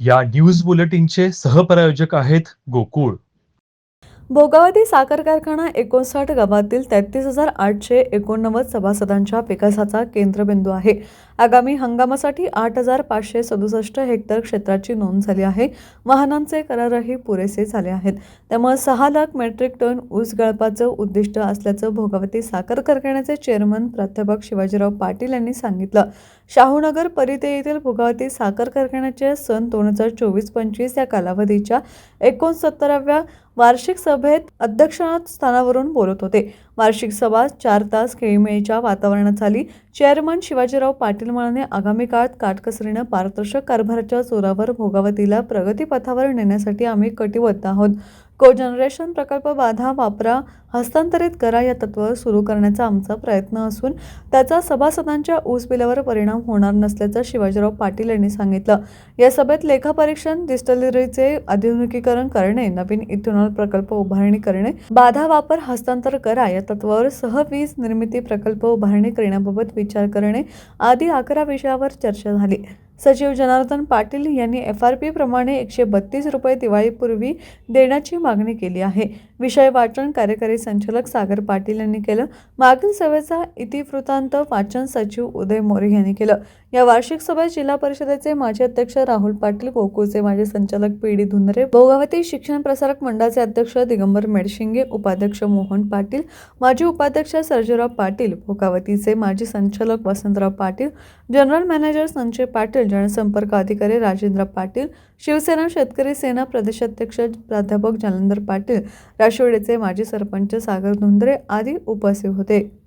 या न्यूज बुलेटिनचे सहप्रायोजक आहेत गोकुळ. भोगावती साखर कारखाना एकोणसाठ गावातील तेहतीस हजार आठशे एकोणनव्वद सभासदांच्या विकासाचा केंद्रबिंदू आहे. आगामी हंगामासाठी आठ हजार पाचशे सदुसष्ट हेक्टर क्षेत्राची नोंद झाली आहे. वाहनांचे करारही पुरेसे झाले आहेत. त्यामुळे सहा लाख मेट्रिक टन ऊस गळपाचं उद्दिष्ट असल्याचं भोगावती साखर कारखान्याचे चेअरमन प्राध्यापक शिवाजीराव पाटील यांनी सांगितलं. शाहूनगर परिते येथील भोगावती साखर कारखान्याच्या सन दोन हजार चोवीस पंचवीस या कालावधीच्या एकोणसत्तराव्या वार्षिक सभेत अध्यक्षस्थानावरून बोलत होते. वार्षिक सभा चार तास खेळीमेळीच्या वातावरणात झाली. चेअरमन शिवाजीराव पाटील म्हणाले आगामी काळात काटकसरीनं पारदर्शक कारभाराच्या जोरावर भोगावतीला प्रगतीपथावर नेण्यासाठी आम्ही कटिबद्ध आहोत को जनरेशन प्रकल्प बाधा वापरा हस्तांतरित करा या तत्वावर सुरू करण्याचा आमचा प्रयत्न असून त्याचा सभासदांच्या ऊस बिलावर परिणाम होणार नसल्याचं शिवाजीराव पाटील यांनी सांगितलं. या सभेत लेखापरीक्षण डिस्टलरीचे आधुनिकीकरण करणे नवीन इथेनॉल प्रकल्प उभारणी करणे बाधा वापर हस्तांतर करा या तत्वावर सहवीज निर्मिती प्रकल्प उभारणी करण्याबाबत विचार करणे आदी अकरा विषयावर चर्चा झाली. सचिव जनार्दन पाटील यांनी एफ आर पी प्रमाणे एकशे बत्तीस रुपये दिवाळीपूर्वी देण्याची मागणी केली आहे. विषय वाचन कार्यकारी संचालक सागर पाटील यांनी केलं. मागील सभेचा इतिवृत्तांत वाचन सचिव उदय मोरे यांनी केलं. या वार्षिक सभेत जिल्हा परिषदेचे माजी अध्यक्ष राहुल पाटील गोकुळचे माजी संचालक पी डी धुंदरे भोगावती शिक्षण प्रसारक मंडळाचे अध्यक्ष दिगंबर मेडशिंगे उपाध्यक्ष मोहन पाटील माजी उपाध्यक्ष सर्जेराव पाटील भोगावतीचे माजी संचालक वसंतराव पाटील जनरल मॅनेजर संजय पाटील जनसंपर्क अधिकारी राजेंद्र पाटील शिवसेना शेतकरी सेना प्रदेशाध्यक्ष प्राध्यापक जालंधर पाटील राष्ट्रवादीचे माजी सरपंच सागर धुंदरे आदी उपस्थित होते.